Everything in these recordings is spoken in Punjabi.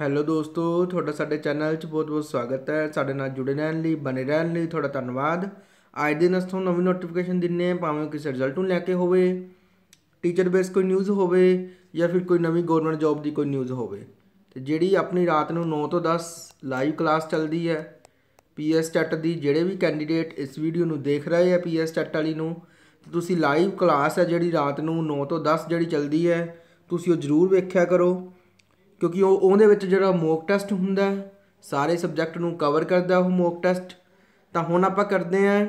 ਹੈਲੋ ਦੋਸਤੋ, ਤੁਹਾਡਾ ਸਾਡੇ ਚੈਨਲ 'ਚ ਬਹੁਤ-ਬਹੁਤ ਸਵਾਗਤ ਹੈ। ਸਾਡੇ ਨਾਲ ਜੁੜੇ ਰਹਿਣ ਲਈ, ਬਣੇ ਰਹਿਣ ਲਈ ਤੁਹਾਡਾ ਧੰਨਵਾਦ। ਅੱਜ ਦੇ ਅਸੀਂ ਤੁਹਾਨੂੰ ਨਵੀਂ ਨੋਟੀਫਿਕੇਸ਼ਨ ਦਿੰਨੇ ਆ ਭਾਵੇਂ ਕਿਸੇ ਰਿਜ਼ਲਟ ਨੂੰ ਲੈ ਕੇ ਹੋਵੇ ਟੀਚਰ ਬੇਸ ਕੋਈ ਨਿਊਜ਼ ਹੋਵੇ ਜਾਂ ਫਿਰ ਕੋਈ ਨਵੀਂ ਗਵਰਨਮੈਂਟ ਜੌਬ ਦੀ ਕੋਈ ਨਿਊਜ਼ ਹੋਵੇ। ਤੇ ਜਿਹੜੀ ਆਪਣੀ ਰਾਤ ਨੂੰ 9 ਤੋਂ 10 ਲਾਈਵ ਕਲਾਸ ਚੱਲਦੀ ਹੈ ਪੀਐਸ ਟੈਟ ਦੀ ਜਿਹੜੇ ਵੀ ਕੈਂਡੀਡੇਟ ਇਸ ਵੀਡੀਓ ਨੂੰ ਦੇਖ ਰਹੇ ਆ ਪੀਐਸ ਟੈਟ ਵਾਲੀ ਨੂੰ ਤੁਸੀਂ ਲਾਈਵ ਕਲਾਸ ਹੈ ਜਿਹੜੀ ਰਾਤ ਨੂੰ 9 ਤੋਂ 10 ਜਿਹੜੀ ਚੱਲਦੀ ਹੈ, ਤੁਸੀਂ ਉਹ ਜ਼ਰੂਰ ਵੇਖਿਆ ਕਰੋ। ਕਿਉਂਕਿ ਉਹ ਉਹਦੇ ਵਿੱਚ ਜਿਹੜਾ ਮੋਕ ਟੈਸਟ ਹੁੰਦਾ ਸਾਰੇ ਸਬਜੈਕਟ ਨੂੰ ਕਵਰ ਕਰਦਾ ਉਹ ਮੋਕ ਟੈਸਟ ਤਾਂ ਹੁਣ ਆਪਾਂ ਕਰਦੇ ਆਂ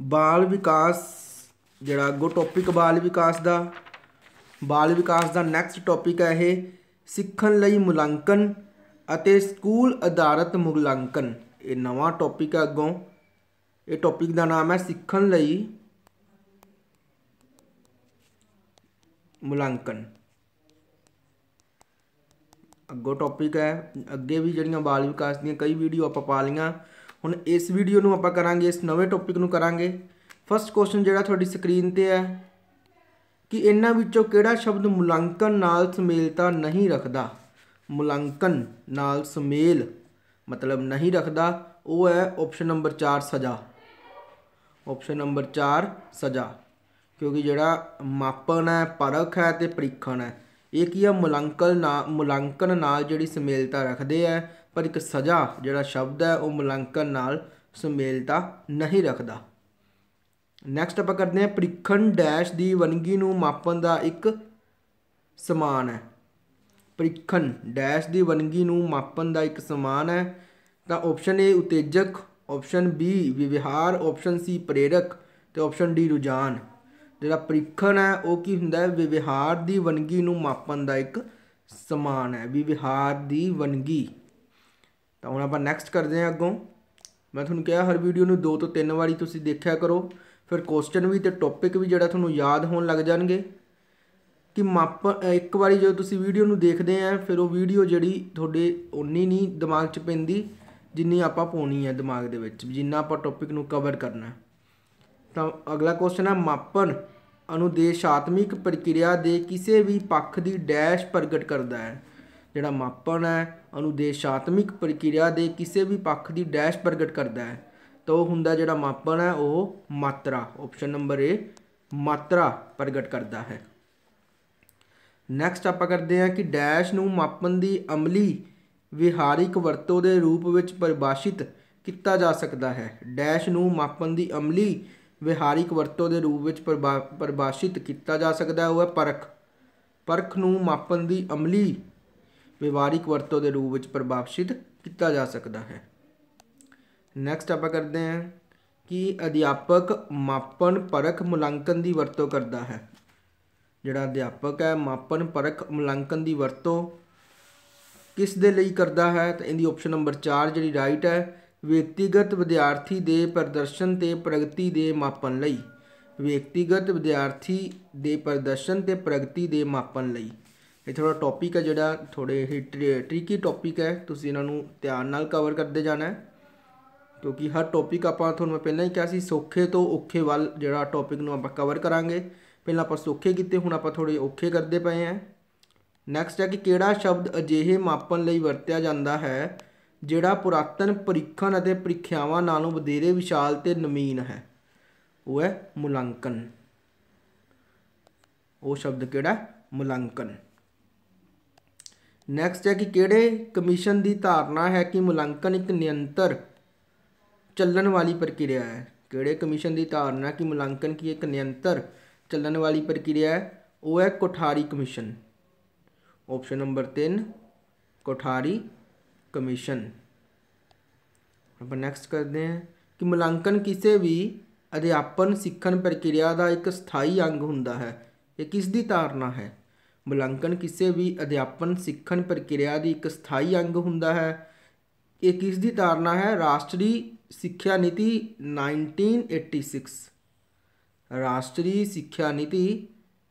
ਬਾਲ ਵਿਕਾਸ, ਜਿਹੜਾ ਅੱਗੋਂ ਟੌਪਿਕ ਬਾਲ ਵਿਕਾਸ ਦਾ। ਬਾਲ ਵਿਕਾਸ ਦਾ ਨੈਕਸਟ ਟੌਪਿਕ ਹੈ ਇਹ ਸਿੱਖਣ ਲਈ ਮੁਲਾਂਕਣ ਅਤੇ ਸਕੂਲ ਆਧਾਰਿਤ ਮੁਲਾਂਕਣ। ਇਹ ਨਵਾਂ ਟੌਪਿਕ ਹੈ ਅੱਗੋਂ। ਇਹ ਟੌਪਿਕ ਦਾ ਨਾਮ ਹੈ ਸਿੱਖਣ ਲਈ ਮੁਲਾਂਕਣ। ਅੱਗੋਂ ਟੌਪਿਕ ਹੈ। ਅੱਗੇ ਵੀ ਜਿਹੜੀਆਂ ਬਾਲ ਵਿਕਾਸ ਦੀਆਂ ਕਈ ਵੀਡੀਓ ਆਪਾਂ ਪਾ ਲਈਆਂ। ਹੁਣ ਇਸ ਵੀਡੀਓ ਨੂੰ ਆਪਾਂ ਕਰਾਂਗੇ, ਇਸ ਨਵੇਂ ਟੌਪਿਕ ਨੂੰ ਕਰਾਂਗੇ। ਫਸਟ ਕੁਐਸਚਨ ਜਿਹੜਾ ਤੁਹਾਡੀ ਸਕਰੀਨ ਤੇ ਹੈ ਕਿ ਇਹਨਾਂ ਵਿੱਚੋਂ ਕਿਹੜਾ ਸ਼ਬਦ ਮੁਲਾਂਕਣ ਨਾਲ ਸੁਮੇਲਤਾ ਨਹੀਂ ਰੱਖਦਾ? ਮੁਲਾਂਕਣ ਨਾਲ ਸੁਮੇਲ ਮਤਲਬ ਨਹੀਂ ਰੱਖਦਾ, ਉਹ ਹੈ ਆਪਸ਼ਨ ਨੰਬਰ 4 ਸਜ਼ਾ। ਆਪਸ਼ਨ ਨੰਬਰ 4 ਸਜ਼ਾ। ਕਿਉਂਕਿ ਜਿਹੜਾ ਮਾਪਣ ਹੈ, ਪਰਖ ਹੈ ਤੇ ਪ੍ਰੀਖਣ ਹੈ। ਇਹ ਕੀ ਆ ਮੁਲਾਂਕਣ ਨਾਲ ਮੁਲਾਂਕਣ ਨਾਲ ਜਿਹੜੀ ਸੁਮੇਲਤਾ ਰੱਖਦੇ ਆ, ਪਰ ਇੱਕ ਸਜ਼ਾ ਜਿਹੜਾ ਸ਼ਬਦ ਹੈ, ਉਹ ਮੁਲਾਂਕਣ ਨਾਲ ਸੁਮੇਲਤਾ ਨਹੀਂ ਰੱਖਦਾ। ਨੈਕਸਟ ਆਪਾਂ ਕਰਦੇ ਹਾਂ, ਪ੍ਰੀਖਣ ਡੈਸ਼ ਦੀ ਵੰਨਗੀ ਨੂੰ ਮਾਪਣ ਦਾ ਇੱਕ ਸਮਾਨ ਹੈ। ਪ੍ਰੀਖਣ ਡੈਸ਼ ਦੀ ਵਨਗੀ ਨੂੰ ਮਾਪਣ ਦਾ ਇੱਕ ਸਮਾਨ ਹੈ। ਤਾਂ ਆਪਸ਼ਨ ਏ ਉਤੇਜਕ ਆਪਸ਼ਨ ਬੀ ਵਿਵਹਾਰ ਆਪਸ਼ਨ ਸੀ ਪ੍ਰੇਰਕ ਤੇ ਆਪਸ਼ਨ ਡੀ ਰੁਝਾਨ। ਜਿਹੜਾ ਪ੍ਰੀਖਣ ਹੈ, ਉਹ ਕੀ ਹੁੰਦਾ ਹੈ? ਵਿਵਹਾਰ ਦੀ ਵੰਨਗੀ ਨੂੰ ਮਾਪਣ ਦਾ ਇੱਕ ਸਮਾਨ ਹੈ, ਵਿਵਹਾਰ ਦੀ ਵਨਗੀ। ਤਾਂ ਹੁਣ ਆਪਾਂ ਨੈਕਸਟ ਕਰਦੇ ਹਾਂ ਅੱਗੋਂ। ਮੈਂ ਤੁਹਾਨੂੰ ਕਿਹਾ, ਹਰ ਵੀਡੀਓ ਨੂੰ ਦੋ ਤੋਂ ਤਿੰਨ ਵਾਰੀ ਤੁਸੀਂ ਦੇਖਿਆ ਕਰੋ। ਫਿਰ ਕੁਐਸਚਨ ਵੀ ਤੇ ਟੌਪਿਕ ਵੀ ਜਿਹੜਾ ਤੁਹਾਨੂੰ ਯਾਦ ਹੋਣ ਲੱਗ ਜਾਣਗੇ। ਕਿ ਮਾਪ, ਇੱਕ ਵਾਰੀ ਜਦੋਂ ਤੁਸੀਂ ਵੀਡੀਓ ਨੂੰ ਦੇਖਦੇ ਆ, ਫਿਰ ਉਹ ਵੀਡੀਓ ਜਿਹੜੀ ਤੁਹਾਡੇ ਉਨੀ ਨਹੀਂ ਦਿਮਾਗ 'ਚ ਪੈਂਦੀ ਜਿੰਨੀ ਆਪਾਂ ਪਾਉਣੀ ਹੈ ਦਿਮਾਗ ਦੇ ਵਿੱਚ, ਜਿੰਨਾ ਆਪਾਂ ਟੌਪਿਕ ਨੂੰ ਕਵਰ ਕਰਨਾ। ਤਾਂ ਅਗਲਾ ਕੁਐਸਚਨ ਹੈ, ਮਾਪਣ। ਅਨੁਦੇਸ਼ਾਤਮਿਕ ਪ੍ਰਕਿਰਿਆ ਦੇ ਕਿਸੇ ਵੀ ਪੱਖ ਦੀ ਡੈਸ਼ ਪ੍ਰਗਟ ਕਰਦਾ ਹੈ। ਜਿਹੜਾ ਮਾਪਣ ਹੈ, ਅਨੁਦੇਸ਼ਾਤਮਿਕ ਪ੍ਰਕਿਰਿਆ ਦੇ ਕਿਸੇ ਵੀ ਪੱਖ ਦੀ ਡੈਸ਼ ਪ੍ਰਗਟ ਕਰਦਾ ਹੈ। ਤਾਂ ਉਹ ਹੁੰਦਾ ਜਿਹੜਾ ਮਾਪਣ ਹੈ, ਉਹ ਮਾਤਰਾ। ਆਪਸ਼ਨ ਨੰਬਰ ਏ ਮਾਤਰਾ ਪ੍ਰਗਟ ਕਰਦਾ ਹੈ। ਨੈਕਸਟ ਆਪਾਂ ਕਰਦੇ ਹਾਂ ਕਿ ਡੈਸ਼ ਨੂੰ ਮਾਪਣ ਦੀ ਅਮਲੀ ਵਿਹਾਰਿਕ ਵਰਤੋਂ ਦੇ ਰੂਪ ਵਿੱਚ ਪਰਿਭਾਸ਼ਿਤ ਕੀਤਾ ਜਾ ਸਕਦਾ ਹੈ। ਡੈਸ਼ ਨੂੰ ਮਾਪਣ ਦੀ ਅਮਲੀ ਵਿਹਾਰਿਕ ਵਰਤੋਂ ਦੇ ਰੂਪ ਵਿੱਚ ਪਰਿਭਾਸ਼ਿਤ ਕੀਤਾ ਜਾ ਸਕਦਾ ਹੈ। ਉਹ ਹੈ ਪਰਖ। ਪਰਖ ਨੂੰ ਮਾਪਣ ਦੀ ਅਮਲੀ ਵਿਵਹਾਰਿਕ ਵਰਤੋਂ ਦੇ ਰੂਪ ਵਿੱਚ ਪਰਿਭਾਸ਼ਿਤ ਕੀਤਾ ਜਾ ਸਕਦਾ ਹੈ। ਨੈਕਸਟ ਆਪਾਂ ਕਰਦੇ ਹਾਂ ਕਿ ਅਧਿਆਪਕ ਮਾਪਣ, ਪਰਖ, ਮੁਲਾਂਕਣ ਦੀ ਵਰਤੋਂ ਕਰਦਾ ਹੈ। ਜਿਹੜਾ ਅਧਿਆਪਕ ਹੈ ਮਾਪਨ ਪਰਖ, ਮੁਲਾਂਕਣ ਦੀ ਵਰਤੋਂ ਕਿਸ ਦੇ ਲਈ ਕਰਦਾ ਹੈ? ਤਾਂ ਇਹਦੀ ਆਪਸ਼ਨ ਨੰਬਰ 4 ਜਿਹੜੀ ਰਾਈਟ ਹੈ ਵਿਅਕਤੀਗਤ ਵਿਦਿਆਰਥੀ ਦੇ ਪ੍ਰਦਰਸ਼ਨ ਤੇ ਪ੍ਰਗਤੀ ਦੇ ਮਾਪਣ ਲਈ। ਵਿਅਕਤੀਗਤ ਵਿਦਿਆਰਥੀ ਦੇ ਪ੍ਰਦਰਸ਼ਨ ਤੇ ਪ੍ਰਗਤੀ ਦੇ ਮਾਪਣ ਲਈ। ਇਹ ਥੋੜਾ ਟੌਪਿਕ ਹੈ ਜਿਹੜਾ ਥੋੜੇ ਹੀ ਟ੍ਰਿਕੀ ਟੌਪਿਕ ਹੈ। ਤੁਸੀਂ ਇਹਨਾਂ ਨੂੰ ਧਿਆਨ ਨਾਲ ਕਵਰ ਕਰਦੇ ਜਾਣਾ ਹੈ। ਕਿਉਂਕਿ ਹਰ ਟੌਪਿਕ ਆਪਾਂ ਤੁਹਾਨੂੰ ਮੈਂ ਪਹਿਲਾਂ ਹੀ ਕਿਹਾ ਸੀ, ਸੌਖੇ ਤੋਂ ਔਖੇ ਵੱਲ ਜਿਹੜਾ ਟੌਪਿਕ ਨੂੰ ਆਪਾਂ ਕਵਰ ਕਰਾਂਗੇ। ਪਹਿਲਾਂ ਆਪਾਂ ਸੌਖੇ ਕੀਤੇ, ਹੁਣ ਆਪਾਂ ਥੋੜੇ ਔਖੇ ਕਰਦੇ ਪਏ ਹਾਂ। ਨੈਕਸਟ ਹੈ ਕਿ ਕਿਹੜਾ ਸ਼ਬਦ ਅਜਿਹੇ ਮਾਪਣ ਲਈ ਵਰਤਿਆ ਜਾਂਦਾ ਹੈ ਜਿਹੜਾ ਪੁਰਾਤਨ ਪ੍ਰੀਖਣ ਅਤੇ ਪ੍ਰੀਖਿਆਵਾਂ ਨਾਲੋਂ ਵਧੇਰੇ ਵਿਸ਼ਾਲ ਤੇ ਨਵੀਨ ਹੈ, ਉਹ ਹੈ ਮੁਲਾਂਕਣ ਉਹ ਸ਼ਬਦ ਕਿਹੜਾ ਮੁਲਾਂਕਣ ਨੈਕਸਟ ਹੈ ਕਿ ਕਿਹੜੇ ਕਮਿਸ਼ਨ ਦੀ ਧਾਰਨਾ ਹੈ ਕਿ ਮੁਲਾਂਕਣ ਇੱਕ ਨਿਯੰਤਰ ਚੱਲਣ ਵਾਲੀ ਪ੍ਰਕਿਰਿਆ ਹੈ? ਕਿਹੜੇ ਕਮਿਸ਼ਨ ਦੀ ਧਾਰਨਾ ਕਿ ਮੁਲਾਂਕਣ ਕੀ ਇੱਕ ਨਿਯੰਤਰ ਚੱਲਣ ਵਾਲੀ ਪ੍ਰਕਿਰਿਆ ਹੈ? ਉਹ ਹੈ Kothari commission. Option number 3 Kothari commission ਆਪਾਂ ਨੈਕਸਟ ਕਰਦੇ ਹਾਂ ਕਿ ਮੁਲਾਂਕਣ ਕਿਸੇ ਵੀ ਅਧਿਆਪਨ ਸਿੱਖਣ ਪ੍ਰਕਿਰਿਆ ਦਾ ਇੱਕ ਸਥਾਈ ਅੰਗ ਹੁੰਦਾ ਹੈ ਇਹ ਕਿਸ ਦੀ ਧਾਰਨਾ ਹੈ ਮੁਲਾਂਕਣ ਕਿਸੇ ਵੀ ਅਧਿਆਪਨ ਸਿੱਖਣ ਪ੍ਰਕਿਰਿਆ ਦੀ ਇੱਕ ਸਥਾਈ ਅੰਗ ਹੁੰਦਾ ਹੈ ਇਹ ਕਿਸ ਦੀ ਧਾਰਨਾ ਹੈ ਰਾਸ਼ਟਰੀ ਸਿੱਖਿਆ ਨੀਤੀ 1986 ਰਾਸ਼ਟਰੀ ਸਿੱਖਿਆ ਨੀਤੀ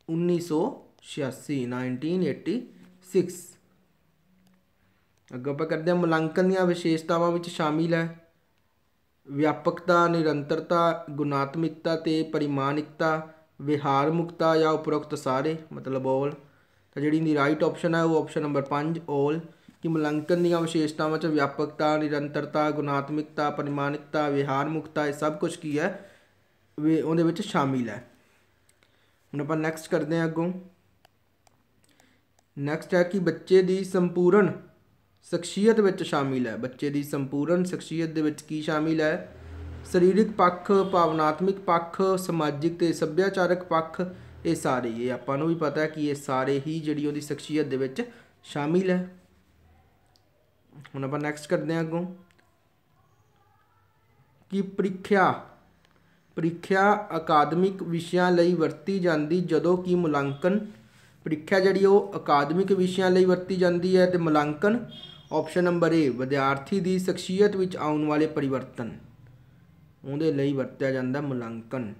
1986 1986 ਅੱਗੇ ਆਪਾਂ ਕਰਦੇ ਹਾਂ ਮੁਲਾਂਕਣ ਦੀਆਂ ਵਿਸ਼ੇਸ਼ਤਾਵਾਂ ਵਿੱਚ ਸ਼ਾਮਿਲ ਹੈ। ਵਿਆਪਕਤਾ, ਨਿਰੰਤਰਤਾ, ਗੁਣਾਤਮਿਕਤਾ ਤੇ ਪਰਿਮਾਣਿਕਤਾ, ਵਿਹਾਰ ਮੁਕਤਾ ਜਾਂ ਉਪਰੋਕਤ ਸਾਰੇ, ਮਤਲਬ ਆਲ ਤਾਂ ਜਿਹੜੀ ਦੀ ਰਾਈਟ ਆਪਸ਼ਨ ਹੈ, ਉਹ ਆਪਸ਼ਨ ਨੰਬਰ 5 ਆਲ ਕਿ ਮੁਲਾਂਕਣ ਦੀਆਂ ਵਿਸ਼ੇਸ਼ਤਾਵਾਂ 'ਚ ਵਿਆਪਕਤਾ, ਨਿਰੰਤਰਤਾ, ਗੁਣਾਤਮਿਕਤਾ, ਪਰਿਮਾਣਿਕਤਾ, ਵਿਹਾਰ ਵਿਹਾਰਮੁਕਤਾ ਇਹ ਸਭ ਕੁਝ ਕੀ ਹੈ? ਵੀ ਉਹਦੇ ਵਿੱਚ ਸ਼ਾਮਿਲ ਹੈ। ਹੁਣ ਆਪਾਂ ਨੈਕਸਟ ਕਰਦੇ ਹਾਂ ਅੱਗੋਂ। ਨੈਕਸਟ ਹੈ ਕਿ ਬੱਚੇ ਦੀ ਸੰਪੂਰਨ ਸ਼ਖਸੀਅਤ ਵਿੱਚ ਸ਼ਾਮਿਲ ਹੈ। ਬੱਚੇ ਦੀ ਸੰਪੂਰਨ ਸ਼ਖਸੀਅਤ ਦੇ ਵਿੱਚ ਕੀ ਸ਼ਾਮਿਲ ਹੈ? ਸਰੀਰਕ ਪੱਖ, ਭਾਵਨਾਤਮਿਕ ਪੱਖ, ਸਮਾਜਿਕ ਤੇ ਸੱਭਿਆਚਾਰਕ ਪੱਖ, ਇਹ ਸਾਰੇ। ਇਹ ਆਪਾਂ ਨੂੰ ਵੀ ਪਤਾ ਹੈ ਕਿ ਇਹ ਸਾਰੇ ਹੀ ਜਿਹੜੀ ਉਹਦੀ ਸ਼ਖਸੀਅਤ ਦੇ ਵਿੱਚ ਸ਼ਾਮਿਲ ਹੈ। ਹੁਣ ਆਪਾਂ ਨੈਕਸਟ ਕਰਦੇ ਹਾਂ ਅੱਗੋਂ। ਕਿ ਪ੍ਰੀਖਿਆ। ਪ੍ਰੀਖਿਆ ਅਕਾਦਮਿਕ ਵਿਸ਼ਿਆਂ ਲਈ ਵਰਤੀ ਜਾਂਦੀ ਜਦੋਂ ਕਿ ਮੁਲਾਂਕਣ। ਪ੍ਰੀਖਿਆ ਜਿਹੜੀ ਉਹ ਅਕਾਦਮਿਕ ਵਿਸ਼ਿਆਂ ਲਈ ਵਰਤੀ ਜਾਂਦੀ ਹੈ ਤੇ ਮੁਲਾਂਕਣ ਆਪਸ਼ਨ ਨੰਬਰ ਏ ਵਿਦਿਆਰਥੀ ਦੀ ਸ਼ਖਸੀਅਤ ਵਿੱਚ ਆਉਣ ਵਾਲੇ ਪਰਿਵਰਤਨ। ਉਹਦੇ ਲਈ ਵਰਤਿਆ ਜਾਂਦਾ ਮੁਲਾਂਕਣ।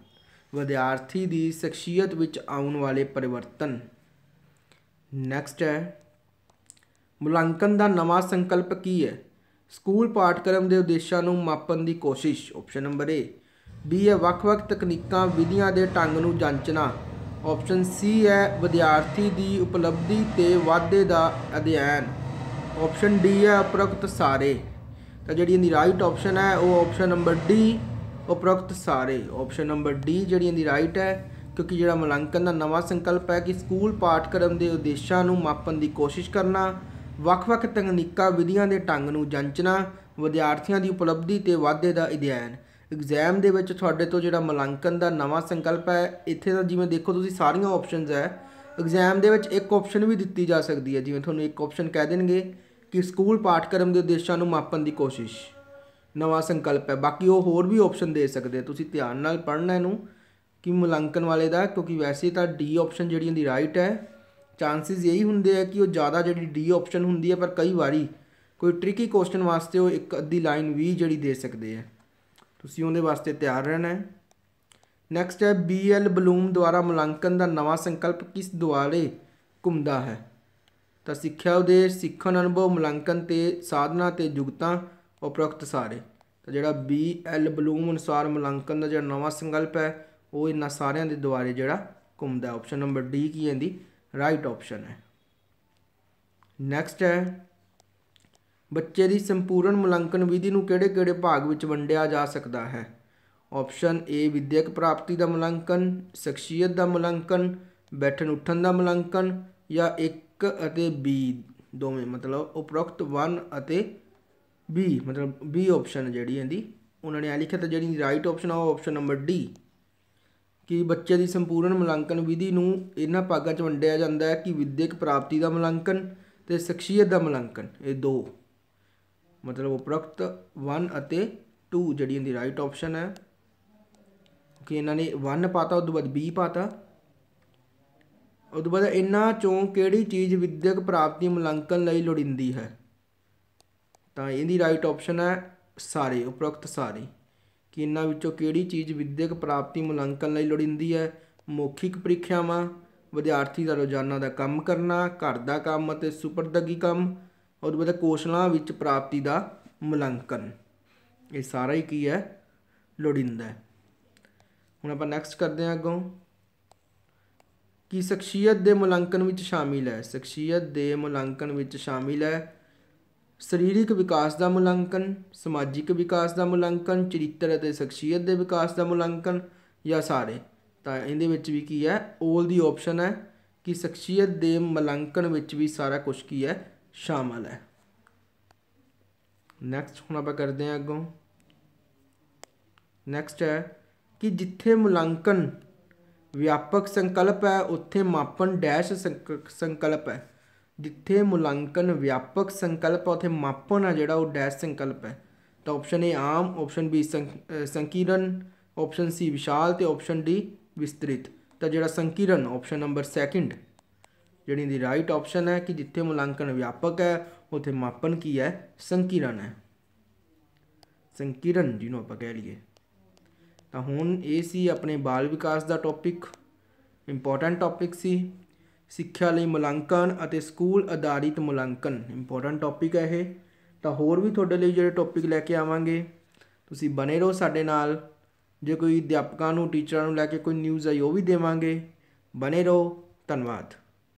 ਵਿਦਿਆਰਥੀ ਦੀ ਸ਼ਖਸੀਅਤ ਵਿੱਚ ਆਉਣ ਵਾਲੇ ਪਰਿਵਰਤਨ। ਨੈਕਸਟ ਹੈ। ਮੁਲਾਂਕਣ ਦਾ ਨਵਾਂ ਸੰਕਲਪ ਕੀ ਹੈ? ਸਕੂਲ ਪਾਠਕ੍ਰਮ ਦੇ ਉਦੇਸ਼ਾਂ ਨੂੰ ਮਾਪਣ ਦੀ ਕੋਸ਼ਿਸ਼। ਆਪਸ਼ਨ ਨੰਬਰ ਏ ਬੀ ਹੈ ਵੱਖ-ਵੱਖ ਤਕਨੀਕਾਂ, ਵਿਧੀਆਂ ਦੇ ਢੰਗ ਨੂੰ ਜਾਂਚਣਾ। ਆਪਸ਼ਨ ਸੀ ਹੈ ਵਿਦਿਆਰਥੀ ਦੀ ਉਪਲਬਧੀ ਤੇ ਵਾਧੇ ਦਾ ਅਧਿਐਨ। ਆਪਸ਼ਨ ਡੀ ਹੈ ਉਪਰੋਕਤ ਸਾਰੇ। ਤਾਂ ਜਿਹੜੀ ਇਹਦੀ ਰਾਈਟ ਆਪਸ਼ਨ ਹੈ, ਉਹ ਆਪਸ਼ਨ ਨੰਬਰ ਡੀ ਉਪਰੋਕਤ ਸਾਰੇ। ਆਪਸ਼ਨ ਨੰਬਰ ਡੀ ਜਿਹੜੀ ਇਹਦੀ ਰਾਈਟ ਹੈ, ਕਿਉਂਕਿ ਜਿਹੜਾ ਮੁਲਾਂਕਣ ਦਾ ਨਵਾਂ ਸੰਕਲਪ ਹੈ ਕਿ ਸਕੂਲ ਪਾਠਕ੍ਰਮ ਦੇ ਉਦੇਸ਼ਾਂ ਨੂੰ ਮਾਪਣ ਦੀ ਕੋਸ਼ਿਸ਼ ਕਰਨਾ, ਵੱਖ-ਵੱਖ ਤਕਨੀਕਾਂ, ਵਿਧੀਆਂ ਦੇ ਢੰਗ ਨੂੰ ਜਾਂਚਣਾ, ਵਿਦਿਆਰਥੀਆਂ ਦੀ ਉਪਲਬਧੀ ਤੇ ਵਾਧੇ ਦਾ ਅਧਿਐਨ। ਐਗਜ਼ਾਮ ਦੇ ਵਿੱਚ ਤੁਹਾਡੇ ਤੋਂ ਜਿਹੜਾ ਮੁਲਾਂਕਣ ਦਾ ਨਵਾਂ ਸੰਕਲਪ ਹੈ, ਇੱਥੇ ਤਾਂ ਜਿਵੇਂ ਦੇਖੋ ਤੁਸੀਂ ਸਾਰੀਆਂ ਆਪਸ਼ਨਸ ਹੈ। ਐਗਜ਼ਾਮ ਦੇ ਵਿੱਚ ਇੱਕ ਆਪਸ਼ਨ ਵੀ ਦਿੱਤੀ ਜਾ ਸਕਦੀ ਹੈ, ਜਿਵੇਂ ਤੁਹਾਨੂੰ ਇੱਕ ਆਪਸ਼ਨ ਕਹਿ ਦੇਣਗੇ। ਕਿ ਸਕੂਲ ਪਾਠਕ੍ਰਮ ਦੇ ਉਦੇਸ਼ਾਂ ਨੂੰ ਮਾਪਣ ਦੀ ਕੋਸ਼ਿਸ਼। ਨਵਾਂ ਸੰਕਲਪ ਹੈ। ਬਾਕੀ ਉਹ ਹੋਰ ਵੀ ਆਪਸ਼ਨ ਦੇ ਸਕਦੇ ਤੁਸੀਂ ਧਿਆਨ ਨਾਲ ਪੜ੍ਹਨਾ ਇਹਨੂੰ ਕਿ ਮੁਲਾਂਕਣ ਵਾਲੇ ਦਾ, ਕਿਉਂਕਿ ਵੈਸੇ ਤਾਂ ਡੀ ਆਪਸ਼ਨ ਜਿਹੜੀ ਇਹਦੀ ਰਾਈਟ ਹੈ ਚਾਂਸਸ ਇਹੀ ਹੁੰਦੇ ਆ ਕਿ ਉਹ ਜ਼ਿਆਦਾ ਜਿਹੜੀ ਡੀ ਆਪਸ਼ਨ ਹੁੰਦੀ ਹੈ, ਪਰ ਕਈ ਵਾਰੀ ਕੋਈ ਟ੍ਰਿਕੀ ਕੁਐਸਚਨ ਵਾਸਤੇ ਉਹ ਇੱਕ ਅੱਧੀ ਲਾਈਨ ਵੀ ਜਿਹੜੀ ਦੇ ਸਕਦੇ ਆ। ਤੁਸੀਂ ਉਹਦੇ ਵਾਸਤੇ ਤਿਆਰ ਰਹਿਣਾ ਹੈ। ਨੈਕਸਟ ਹੈ ਬੀ ਐਲ ਬਲੂਮ ਦੁਆਰਾ ਮੁਲਾਂਕਣ ਦਾ ਨਵਾਂ ਸੰਕਲਪ ਕਿਸ ਦੁਆਰੇ ਘੁੰਮਦਾ ਹੈ? ਤਾਂ ਸਿੱਖਿਆ ਉਦੇਸ਼ ਸਿੱਖਣ ਅਨੁਭਵ ਮੁਲਾਂਕਣ ਤੇ ਸਾਧਨਾ ਤੇ ਜੁਗਤਾਂ ਉਪਰੋਕਤ ਸਾਰੇ। ਤਾਂ ਜਿਹੜਾ ਬੀ ਐਲ ਬਲੂਮ ਅਨੁਸਾਰ ਮੁਲਾਂਕਣ ਦਾ ਜਿਹੜਾ ਨਵਾਂ ਸੰਕਲਪ ਹੈ, ਉਹ ਇਹਨਾਂ ਸਾਰਿਆਂ ਦੇ ਦੁਆਰੇ ਜਿਹੜਾ ਘੁੰਮਦਾ ਆਪਸ਼ਨ ਨੰਬਰ ਡੀ ਕੀ ਇਹਦੀ? ਰਾਈਟ ਆਪਸ਼ਨ ਹੈ। ਨੈਕਸਟ ਹੈ, ਬੱਚੇ ਦੀ ਸੰਪੂਰਨ ਮੁਲਾਂਕਣ ਵਿਧੀ ਨੂੰ ਕਿਹੜੇ-ਕਿਹੜੇ ਭਾਗ ਵਿੱਚ ਵੰਡਿਆ ਜਾ ਸਕਦਾ ਹੈ? ਆਪਸ਼ਨ ਏ ਵਿਦਿਅਕ ਪ੍ਰਾਪਤੀ ਦਾ ਮੁਲਾਂਕਣ, ਸ਼ਖਸੀਅਤ ਦਾ ਮੁਲਾਂਕਣ, ਬੈਠਣ ਉੱਠਣ ਦਾ ਮੁਲਾਂਕਣ ਜਾਂ ਇੱਕ ਅਤੇ ਬੀ ਦੋਵੇਂ, ਮਤਲਬ ਉਪਰੋਕਤ 1 ਅਤੇ ਬੀ ਮਤਲਬ ਬੀ ਆਪਸ਼ਨ ਜਿਹੜੀ ਇਹਦੀ, ਉਹਨਾਂ ਨੇ ਆ ਲਿਖਿਆ ਤਾਂ ਜਿਹੜੀ ਰਾਈਟ ਆਪਸ਼ਨ ਆ, ਉਹ ਆਪਸ਼ਨ ਨੰਬਰ ਡੀ ਕਿ ਬੱਚੇ ਦੀ ਸੰਪੂਰਨ ਮੁਲਾਂਕਣ ਵਿਧੀ ਨੂੰ ਇਹਨਾਂ ਭਾਗਾਂ 'ਚ ਵੰਡਿਆ ਜਾਂਦਾ ਹੈ ਕਿ ਵਿਦਿਅਕ ਪ੍ਰਾਪਤੀ ਦਾ ਮੁਲਾਂਕਣ ਤੇ ਸ਼ਖਸੀਅਤ ਦਾ ਮੁਲਾਂਕਣ, ਇਹ ਦੋ। ਮਤਲਬ ਉਪਰੋਕਤ 1 ਅਤੇ 2 ਜਿਹੜੀ ਇਹਦੀ ਰਾਈਟ ਆਪਸ਼ਨ ਹੈ। ਕਿ ਇਹਨਾਂ ਨੇ 1 ਪਾਤਾ, ਉਸ ਤੋਂ ਬਾਅਦ b ਪਾਤਾ। ਉਸ ਤੋਂ ਬਾਅਦ ਇਹਨਾਂ ਚੋਂ ਕਿਹੜੀ ਚੀਜ਼ ਵਿਦਿਅਕ ਪ੍ਰਾਪਤੀ ਮੁਲਾਂਕਣ ਲਈ ਲੋੜੀਂਦੀ ਹੈ? ਤਾਂ ਇਹਦੀ ਰਾਈਟ ਆਪਸ਼ਨ ਹੈ ਸਾਰੇ, ਉਪਰੋਕਤ ਸਾਰੇ। ਕਿ ਇਹਨਾਂ ਵਿੱਚੋਂ ਕਿਹੜੀ ਚੀਜ਼ ਵਿਦਿਅਕ ਪ੍ਰਾਪਤੀ ਮੁਲਾਂਕਣ ਲਈ ਲੋੜੀਂਦੀ ਹੈ? ਮੌਖਿਕ ਪ੍ਰੀਖਿਆਵਾਂ, ਵਿਦਿਆਰਥੀ ਦਾ ਰੋਜ਼ਾਨਾ ਦਾ ਕੰਮ ਕਰਨਾ, ਘਰ ਦਾ ਕੰਮ ਅਤੇ ਸੁਪਰਦਗੀ ਕੰਮ, ਉਹਦੇ ਬਾਅਦ ਕੌਸ਼ਲਾਂ ਵਿੱਚ ਪ੍ਰਾਪਤੀ ਦਾ ਮੁਲਾਂਕਣ। ਇਹ ਸਾਰਾ ਹੀ ਕੀ ਹੈ? ਲੋੜੀਂਦਾ ਹੁਣ ਆਪਾਂ ਨੈਕਸਟ ਕਰਦੇ ਹਾਂ ਅੱਗੋਂ। ਕਿ ਸ਼ਖਸੀਅਤ ਦੇ ਮੁਲਾਂਕਣ ਵਿੱਚ ਸ਼ਾਮਿਲ ਹੈ। ਸ਼ਖਸੀਅਤ ਦੇ ਮੁਲਾਂਕਣ ਵਿੱਚ ਸ਼ਾਮਿਲ ਹੈ। ਸਰੀਰਕ ਵਿਕਾਸ ਦਾ ਮੁਲਾਂਕਣ, ਸਮਾਜਿਕ ਵਿਕਾਸ ਦਾ ਮੁਲਾਂਕਣ, ਚਰਿੱਤਰ ਅਤੇ ਸ਼ਖਸੀਅਤ ਦੇ ਵਿਕਾਸ ਦਾ ਮੁਲਾਂਕਣ ਜਾਂ ਸਾਰੇ। ਤਾਂ ਇਹਦੇ ਵਿੱਚ ਵੀ ਕੀ ਹੈ? 올 ਦੀ ਆਪਸ਼ਨ ਹੈ ਕਿ ਸ਼ਖਸੀਅਤ ਦੇ ਮੁਲਾਂਕਣ ਵਿੱਚ ਵੀ ਸਾਰਾ ਕੁਝ ਕੀ ਹੈ? ਸ਼ਾਮਲ ਹੈ। ਨੈਕਸਟ ਹੁਣ ਆਪਾਂ ਕਰਦੇ ਹਾਂ ਅੱਗੋਂ। ਨੈਕਸਟ ਹੈ ਕਿ ਜਿੱਥੇ ਮੁਲਾਂਕਣ ਵਿਆਪਕ ਸੰਕਲਪ ਹੈ, ਉੱਥੇ ਮਾਪਨ ਡੈਸ਼ ਸੰਕਲਪ ਹੈ। ਜਿੱਥੇ ਮੁਲਾਂਕਣ ਵਿਆਪਕ ਸੰਕਲਪ ਉੱਥੇ ਮਾਪਨ ਹੈ ਜਿਹੜਾ ਉਹ ਡੈਸ਼ ਸੰਕਲਪ ਹੈ। ਤਾਂ ਆਪਸ਼ਨ ਏ ਆਮ ਆਪਸ਼ਨ ਬੀ ਸੰਕੀਰਨ ਆਪਸ਼ਨ ਸੀ ਵਿਸ਼ਾਲ ਤੇ ਆਪਸ਼ਨ ਡੀ ਵਿਸਤ੍ਰਿਤ। ਤਾਂ ਜਿਹੜਾ ਸੰਕੀਰਨ ਆਪਸ਼ਨ ਨੰਬਰ ਸੈਕਿੰਡ ਜਿਹੜੀ ਦੀ ਰਾਈਟ ਆਪਸ਼ਨ ਹੈ ਕਿ ਜਿੱਥੇ ਮੁਲਾਂਕਣ ਵਿਆਪਕ ਹੈ, ਉਥੇ ਮਾਪਨ ਕੀ ਹੈ? ਸੰਕੀਰਨ ਹੈ। ਸੰਕੀਰਨ ਜਿਹਨੂੰ ਆਪਾਂ ਕਹਿ ਲਈਏ। ਤਾਂ ਹੁਣ ਇਹ ਸੀ ਆਪਣੇ ਬਾਲ ਵਿਕਾਸ ਦਾ ਟੌਪਿਕ ਇੰਪੋਰਟੈਂਟ ਟੌਪਿਕ ਸੀ। ਸਿੱਖਿਆ ਲਈ ਮੁਲਾਂਕਣ ਅਤੇ ਸਕੂਲ ਆਧਾਰਿਤ ਮੁਲਾਂਕਣ ਇੰਪੋਰਟੈਂਟ ਟੌਪਿਕ ਹੈ ਇਹ। ਤਾਂ ਹੋਰ ਵੀ ਤੁਹਾਡੇ ਲਈ ਜਿਹੜੇ ਟੌਪਿਕ ਲੈ ਕੇ ਆਵਾਂਗੇ, ਤੁਸੀਂ ਬਨੇ ਰਹੋ ਸਾਡੇ ਨਾਲ। ਜੇ ਕੋਈ ਅਧਿਆਪਕਾਂ ਨੂੰ, ਟੀਚਰਾਂ ਨੂੰ ਲੈ ਕੇ ਕੋਈ ਨਿਊਜ਼ ਆਈ, ਉਹ ਵੀ ਦੇਵਾਂਗੇ। ਬਨੇ ਰਹੋ, ਧੰਨਵਾਦ।